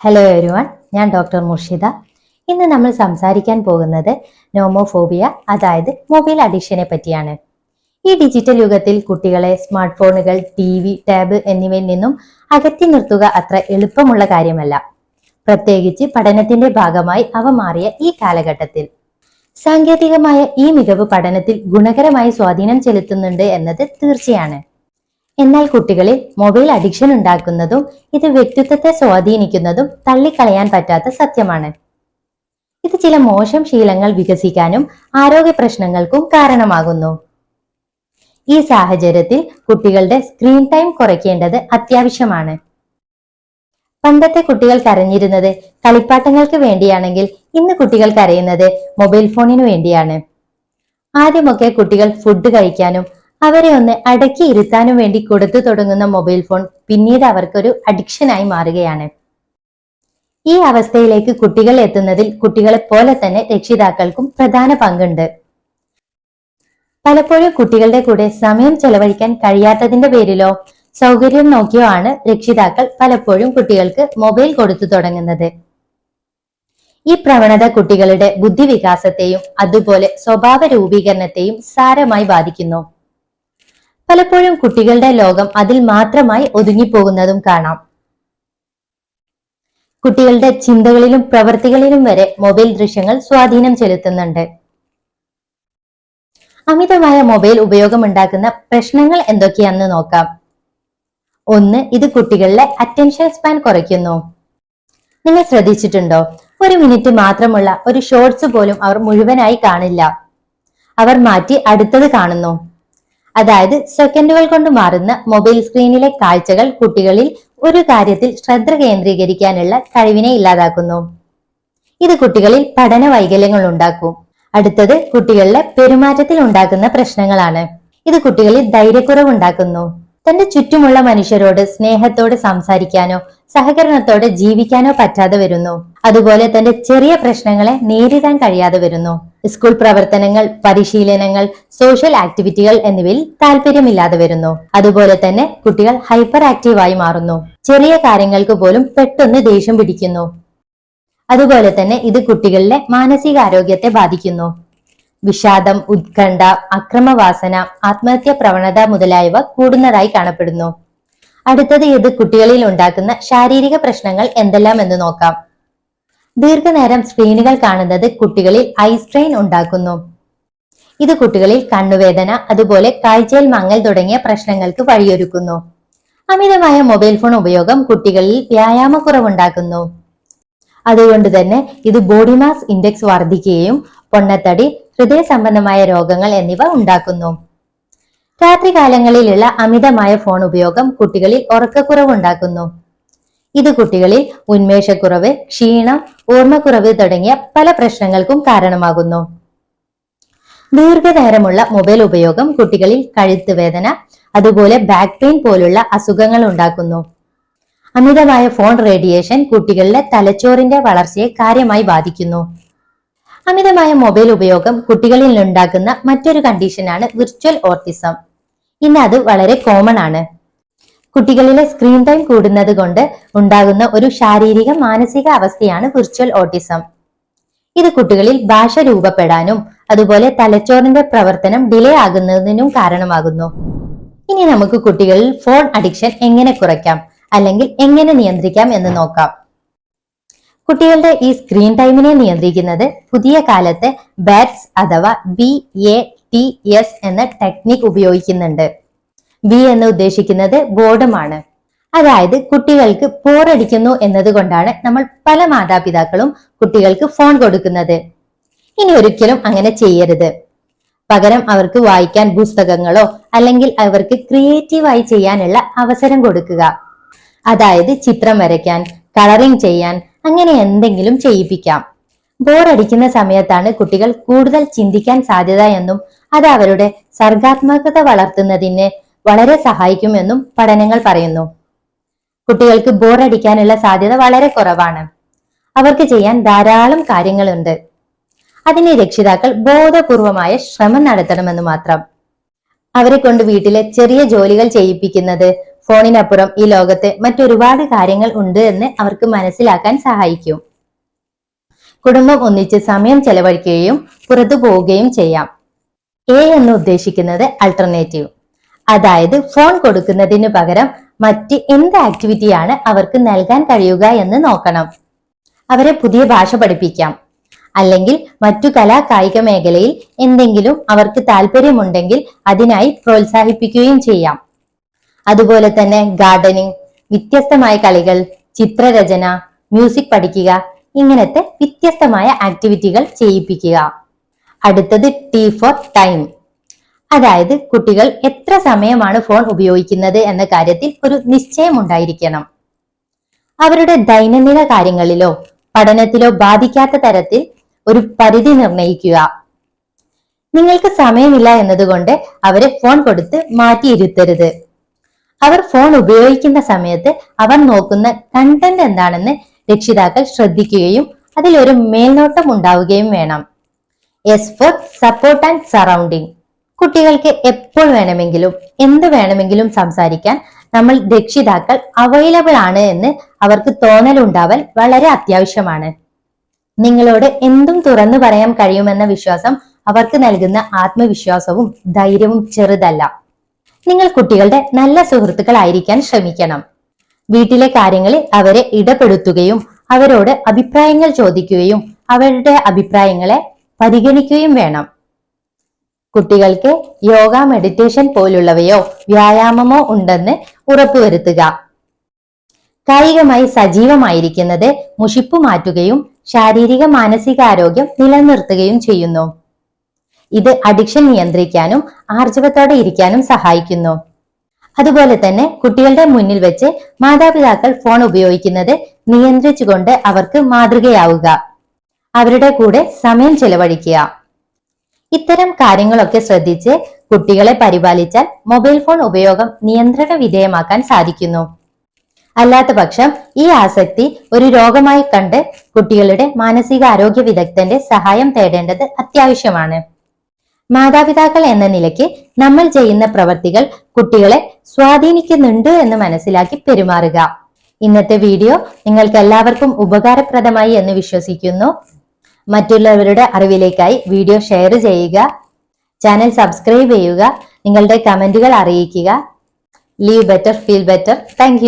Hello everyone ഞാൻ doctor Murshida. ഇന്ന് നമ്മൾ സംസാരിക്കാൻ പോകുന്നത് നോമോഫോബിയ അതായത് മൊബൈൽ അഡിക്ഷനെ പറ്റിയാണ്. ഈ ഡിജിറ്റൽ യുഗത്തിൽ കുട്ടികളെ സ്മാർട്ട് ഫോണുകൾ ടി വി ടാബ് എന്നിവയിൽ നിന്നും അകറ്റി നിർത്തുക അത്ര എളുപ്പമുള്ള കാര്യമല്ല. പ്രത്യേകിച്ച് പഠനത്തിന്റെ ഭാഗമായി അവ മാറിയ ഈ കാലഘട്ടത്തിൽ. സാങ്കേതികമായ ഈ മികവ് പഠനത്തിൽ ഗുണകരമായി സ്വാധീനം ചെലുത്തുന്നുണ്ട് എന്നത് തീർച്ചയാണ്. എന്നാൽ കുട്ടികളിൽ മൊബൈൽ അഡിക്ഷൻ ഉണ്ടാക്കുന്നതും ഇത് വ്യക്തിത്വത്തെ സ്വാധീനിക്കുന്നതും തള്ളിക്കളയാൻ പറ്റാത്ത സത്യമാണ്. ഇത് ചില മോശം ശീലങ്ങൾ വികസിക്കാനും ആരോഗ്യ പ്രശ്നങ്ങൾക്കും കാരണമാകുന്നു. ഈ സാഹചര്യത്തിൽ കുട്ടികളുടെ സ്ക്രീൻ ടൈം കുറയ്ക്കേണ്ടത് അത്യാവശ്യമാണ്. പണ്ടത്തെ കുട്ടികൾ കരഞ്ഞിരുന്നത് കളിപ്പാട്ടങ്ങൾക്ക് വേണ്ടിയാണെങ്കിൽ ഇന്ന് കുട്ടികൾ കരയുന്നത് മൊബൈൽ ഫോണിനു വേണ്ടിയാണ്. ആദ്യമൊക്കെ കുട്ടികൾ ഫുഡ് കഴിക്കാനും അവരെ ഒന്ന് അടക്കി ഇരുത്താനും വേണ്ടി കൊടുത്തു തുടങ്ങുന്ന മൊബൈൽ ഫോൺ പിന്നീട് അവർക്കൊരു അഡിക്ഷനായി മാറുകയാണ്. ഈ അവസ്ഥയിലേക്ക് കുട്ടികൾ എത്തുന്നതിൽ കുട്ടികളെ പോലെ തന്നെ രക്ഷിതാക്കൾക്കും പ്രധാന പങ്കുണ്ട്. പലപ്പോഴും കുട്ടികളുടെ കൂടെ സമയം ചെലവഴിക്കാൻ കഴിയാത്തതിന്റെ പേരിലോ സൗകര്യം നോക്കിയോ ആണ് രക്ഷിതാക്കൾ പലപ്പോഴും കുട്ടികൾക്ക് മൊബൈൽ കൊടുത്തു തുടങ്ങുന്നത്. ഈ പ്രവണത കുട്ടികളുടെ ബുദ്ധിവികാസത്തെയും അതുപോലെ സ്വഭാവ രൂപീകരണത്തെയും സാരമായി ബാധിക്കുന്നു. പലപ്പോഴും കുട്ടികളുടെ ലോകം അതിൽ മാത്രമായി ഒതുങ്ങിപ്പോകുന്നതും കാണാം. കുട്ടികളുടെ ചിന്തകളിലും പ്രവൃത്തികളിലും വരെ മൊബൈൽ ദൃശ്യങ്ങൾ സ്വാധീനം ചെലുത്തുന്നുണ്ട്. അമിതമായ മൊബൈൽ ഉപയോഗം ഉണ്ടാക്കുന്ന പ്രശ്നങ്ങൾ എന്തൊക്കെയാണെന്ന് നോക്കാം. ഒന്ന് ഇത് കുട്ടികളിലെ അറ്റൻഷൻ സ്പാൻ കുറയ്ക്കുന്നു. നിങ്ങൾ ശ്രദ്ധിച്ചിട്ടുണ്ടോ? ഒരു മിനിറ്റ് മാത്രമുള്ള ഒരു ഷോർട്സ് പോലും അവർ മുഴുവനായി കാണില്ല. അവർ മാറ്റി അടുത്തത് കാണുന്നു. അതായത് സെക്കൻഡുകൾ കൊണ്ട് മാറുന്ന മൊബൈൽ സ്ക്രീനിലെ കാഴ്ചകൾ കുട്ടികളിൽ ഒരു കാര്യത്തിൽ ശ്രദ്ധ കേന്ദ്രീകരിക്കാനുള്ള കഴിവിനെ ഇല്ലാതാക്കുന്നു. ഇത് കുട്ടികളിൽ പഠന വൈകല്യങ്ങൾ ഉണ്ടാക്കും. അടുത്തത് കുട്ടികളിലെ പെരുമാറ്റത്തിൽ ഉണ്ടാക്കുന്ന പ്രശ്നങ്ങളാണ്. ഇത് കുട്ടികളിൽ ധൈര്യക്കുറവ് ഉണ്ടാക്കുന്നു. തന്റെ ചുറ്റുമുള്ള മനുഷ്യരോട് സ്നേഹത്തോടെ സംസാരിക്കാനോ സഹകരണത്തോടെ ജീവിക്കാനോ പറ്റാതെ വരുന്നു. അതുപോലെ തന്റെ ചെറിയ പ്രശ്നങ്ങളെ നേരിടാൻ കഴിയാതെ വരുന്നു. സ്കൂൾ പ്രവർത്തനങ്ങൾ പരിശീലനങ്ങൾ സോഷ്യൽ ആക്ടിവിറ്റികൾ എന്നിവയിൽ താല്പര്യമില്ലാതെ വരുന്നു. അതുപോലെ തന്നെ കുട്ടികൾ ഹൈപ്പർ ആക്റ്റീവായി മാറുന്നു. ചെറിയ കാര്യങ്ങൾക്ക് പോലും പെട്ടെന്ന് ദേഷ്യം പിടിക്കുന്നു. അതുപോലെ തന്നെ ഇത് കുട്ടികളിലെ മാനസികാരോഗ്യത്തെ ബാധിക്കുന്നു. വിഷാദം ഉത്കണ്ഠ അക്രമവാസന ആത്മഹത്യ പ്രവണത മുതലായവ കൂടുന്നതായി കാണപ്പെടുന്നു. അടുത്തത് ഇത് കുട്ടികളിൽ ഉണ്ടാക്കുന്ന ശാരീരിക പ്രശ്നങ്ങൾ എന്തെല്ലാം എന്ന് നോക്കാം. ദീർഘനേരം സ്ക്രീനുകൾ കാണുന്നത് കുട്ടികളിൽ ഐ സ്ട്രെയിൻ ഉണ്ടാക്കുന്നു. ഇത് കുട്ടികളിൽ കണ്ണുവേദന അതുപോലെ കാഴ്ചയിൽ മങ്ങൽ തുടങ്ങിയ പ്രശ്നങ്ങൾക്ക് വഴിയൊരുക്കുന്നു. അമിതമായ മൊബൈൽ ഫോൺ ഉപയോഗം കുട്ടികളിൽ വ്യായാമക്കുറവുണ്ടാക്കുന്നു. അതുകൊണ്ട് തന്നെ ഇത് ബോഡി മാസ് ഇൻഡെക്സ് വർദ്ധിക്കുകയും പൊണ്ണത്തടി ഹൃദയ സംബന്ധമായ രോഗങ്ങൾ എന്നിവ ഉണ്ടാക്കുന്നു. രാത്രികാലങ്ങളിലുള്ള അമിതമായ ഫോൺ ഉപയോഗം കുട്ടികളിൽ ഉറക്കക്കുറവ് ഉണ്ടാക്കുന്നു ഇത് കുട്ടികളിൽ ഉന്മേഷക്കുറവ് ക്ഷീണം ഓർമ്മക്കുറവ് തുടങ്ങിയ പല പ്രശ്നങ്ങൾക്കും കാരണമാകുന്നു. ദീർഘനേരമുള്ള മൊബൈൽ ഉപയോഗം കുട്ടികളിൽ കഴുത്ത് വേദന അതുപോലെ ബാക്ക് പെയിൻ പോലുള്ള അസുഖങ്ങൾ ഉണ്ടാക്കുന്നു. അമിതമായ ഫോൺ റേഡിയേഷൻ കുട്ടികളിലെ തലച്ചോറിന്റെ വളർച്ചയെ കാര്യമായി ബാധിക്കുന്നു. അമിതമായ മൊബൈൽ ഉപയോഗം കുട്ടികളിൽ ഉണ്ടാക്കുന്ന മറ്റൊരു കണ്ടീഷനാണ് വിർച്വൽ ഓർട്ടിസം ഇന്ന് അത് വളരെ കോമൺ ആണ്. കുട്ടികളിലെ സ്ക്രീൻ ടൈം കൂടുന്നത് കൊണ്ട് ഉണ്ടാകുന്ന ഒരു ശാരീരിക മാനസിക അവസ്ഥയാണ് വിർച്വൽ ഓട്ടിസം ഇത് കുട്ടികളിൽ ഭാഷ രൂപപ്പെടാനും അതുപോലെ തലച്ചോറിന്റെ പ്രവർത്തനം ഡിലേ ആകുന്നതിനും കാരണമാകുന്നു. ഇനി നമുക്ക് കുട്ടികളിൽ ഫോൺ അഡിക്ഷൻ എങ്ങനെ കുറയ്ക്കാം? അല്ലെങ്കിൽ എങ്ങനെ നിയന്ത്രിക്കാം എന്ന് നോക്കാം. കുട്ടികളുടെ ഈ സ്ക്രീൻ ടൈമിനെ നിയന്ത്രിക്കുന്നത് പുതിയ കാലത്തെ ബാറ്റ്സ് അഥവാ ബി എ ടി എസ് എന്ന ടെക്നിക് ഉപയോഗിക്കുന്നുണ്ട്. ബി എന്ന് ഉദ്ദേശിക്കുന്നത് ബോർഡമാണ് അതായത് കുട്ടികൾക്ക് ബോറടിക്കുന്നു എന്നതുകൊണ്ടാണ് നമ്മൾ പല മാതാപിതാക്കളും കുട്ടികൾക്ക് ഫോൺ കൊടുക്കുന്നത്. ഇനി ഒരിക്കലും അങ്ങനെ ചെയ്യരുത്. പകരം അവർക്ക് വായിക്കാൻ പുസ്തകങ്ങളോ അല്ലെങ്കിൽ അവർക്ക് ക്രിയേറ്റീവായി ചെയ്യാനുള്ള അവസരം കൊടുക്കുക. അതായത് ചിത്രം വരയ്ക്കാൻ കളറിംഗ് ചെയ്യാൻ അങ്ങനെ എന്തെങ്കിലും ചെയ്യിപ്പിക്കാം. ബോറടിക്കുന്ന സമയത്താണ് കുട്ടികൾ കൂടുതൽ ചിന്തിക്കാൻ സാധ്യത എന്നും അത് അവരുടെ സർഗാത്മകത വളർത്തുന്നതിന് വളരെ സഹായിക്കുമെന്നും പഠനങ്ങൾ പറയുന്നു. കുട്ടികൾക്ക് ബോറടിക്കാനുള്ള സാധ്യത വളരെ കുറവാണ്. അവർക്ക് ചെയ്യാൻ ധാരാളം കാര്യങ്ങളുണ്ട്. അതിനെ രക്ഷിതാക്കൾ ബോധപൂർവമായ ശ്രമം നടത്തണമെന്ന് മാത്രം. അവരെ കൊണ്ട് വീട്ടിലെ ചെറിയ ജോലികൾ ചെയ്യിപ്പിക്കുന്നത് ഫോണിനപ്പുറം ഈ ലോകത്ത് മറ്റൊരുപാട് കാര്യങ്ങൾ ഉണ്ട് എന്ന് അവർക്ക് മനസ്സിലാക്കാൻ സഹായിക്കും. കുടുംബം ഒന്നിച്ച് സമയം ചെലവഴിക്കുകയും പുറത്തു പോവുകയും ചെയ്യാം. എ എന്ന് ഉദ്ദേശിക്കുന്നത് അൾട്ടർനേറ്റീവ് അതായത് ഫോൺ കൊടുക്കുന്നതിന് പകരം മറ്റ് എന്ത് ആക്ടിവിറ്റിയാണ് അവർക്ക് നൽകാൻ കഴിയുക എന്ന് നോക്കണം. അവരെ പുതിയ ഭാഷ പഠിപ്പിക്കാം. അല്ലെങ്കിൽ മറ്റു കലാ കായിക മേഖലയിൽ എന്തെങ്കിലും അവർക്ക് താല്പര്യമുണ്ടെങ്കിൽ അതിനായി പ്രോത്സാഹിപ്പിക്കുകയും ചെയ്യാം. അതുപോലെ തന്നെ ഗാർഡനിങ് വ്യത്യസ്തമായ കളികൾ ചിത്രരചന മ്യൂസിക് പഠിക്കുക ഇങ്ങനത്തെ വ്യത്യസ്തമായ ആക്ടിവിറ്റികൾ ചെയ്യിപ്പിക്കുക. അടുത്തത് ടി ഫോർ ടൈം. അതായത് കുട്ടികൾ എത്ര സമയമാണ് ഫോൺ ഉപയോഗിക്കുന്നത് എന്ന കാര്യത്തിൽ ഒരു നിശ്ചയം ഉണ്ടായിരിക്കണം. അവരുടെ ദൈനംദിന കാര്യങ്ങളിലോ പഠനത്തിലോ ബാധിക്കാത്ത തരത്തിൽ ഒരു പരിധി നിർണയിക്കുക നിങ്ങൾക്ക് സമയമില്ല എന്നതുകൊണ്ട് അവരെ ഫോൺ കൊടുത്ത് മാറ്റിയിരുത്തരുത്. അവർ ഫോൺ ഉപയോഗിക്കുന്ന സമയത്ത് അവർ നോക്കുന്ന കണ്ടന്റ് എന്താണെന്ന് രക്ഷിതാക്കൾ ശ്രദ്ധിക്കുകയും അതിലൊരു മേൽനോട്ടം ഉണ്ടാവുകയും വേണം. S for support and surrounding കുട്ടികൾക്ക് എപ്പോൾ വേണമെങ്കിലും എന്ത് വേണമെങ്കിലും സംസാരിക്കാൻ നമ്മൾ രക്ഷിതാക്കൾ അവൈലബിൾ ആണ് എന്ന് അവർക്ക് തോന്നലുണ്ടാവൽ വളരെ അത്യാവശ്യമാണ്. നിങ്ങളോട് എന്തും തുറന്നു പറയാൻ കഴിയുമെന്ന വിശ്വാസം അവർക്ക് നൽകുന്ന ആത്മവിശ്വാസവും ധൈര്യവും ചെറുതല്ല. നിങ്ങൾ കുട്ടികളുടെ നല്ല സുഹൃത്തുക്കളായിരിക്കാൻ ശ്രമിക്കണം. വീട്ടിലെ കാര്യങ്ങളിൽ അവരെ ഇടപെടുത്തുകയും അവരോട് അഭിപ്രായങ്ങൾ ചോദിക്കുകയും അവരുടെ അഭിപ്രായങ്ങളെ പരിഗണിക്കുകയും വേണം. കുട്ടികൾക്ക് യോഗ മെഡിറ്റേഷൻ പോലുള്ളവയോ വ്യായാമമോ ഉണ്ടെന്ന് ഉറപ്പുവരുത്തുക. കായികമായി സജീവമായിരിക്കുന്നത് മുഷിപ്പ് മാറ്റുകയും ശാരീരിക മാനസികാരോഗ്യം നിലനിർത്തുകയും ചെയ്യുന്നു. ഇത് അഡിക്ഷൻ നിയന്ത്രിക്കാനും ആർജവത്തോടെ ഇരിക്കാനും സഹായിക്കുന്നു. അതുപോലെ തന്നെ കുട്ടികളുടെ മുന്നിൽ വെച്ച് മാതാപിതാക്കൾ ഫോൺ ഉപയോഗിക്കുന്നത് നിയന്ത്രിച്ചുകൊണ്ട് അവർക്ക് മാതൃകയാവുക. അവരുടെ കൂടെ സമയം ചെലവഴിക്കുക. ഇത്തരം കാര്യങ്ങളൊക്കെ ശ്രദ്ധിച്ച് കുട്ടികളെ പരിപാലിച്ചാൽ മൊബൈൽ ഫോൺ ഉപയോഗം നിയന്ത്രണ വിധേയമാക്കാൻ സാധിക്കുന്നു. അല്ലാത്ത പക്ഷം ഈ ആസക്തി ഒരു രോഗമായി കണ്ട് കുട്ടികളുടെ മാനസിക ആരോഗ്യ വിദഗ്ധന്റെ സഹായം തേടേണ്ടത് അത്യാവശ്യമാണ്. മാതാപിതാക്കൾ എന്ന നിലയ്ക്ക് നമ്മൾ ചെയ്യുന്ന പ്രവർത്തികൾ കുട്ടികളെ സ്വാധീനിക്കുന്നുണ്ട് എന്ന് മനസ്സിലാക്കി പെരുമാറുക. ഇന്നത്തെ വീഡിയോ നിങ്ങൾക്ക് എല്ലാവർക്കും ഉപകാരപ്രദമായി എന്ന് വിശ്വസിക്കുന്നു. മറ്റുള്ളവരുടെ അറിവിലേക്കായി വീഡിയോ ഷെയർ ചെയ്യുക. ചാനൽ സബ്സ്ക്രൈബ് ചെയ്യുക. നിങ്ങളുടെ കമന്റുകൾ അറിയിക്കുക. Leave better feel better. Thank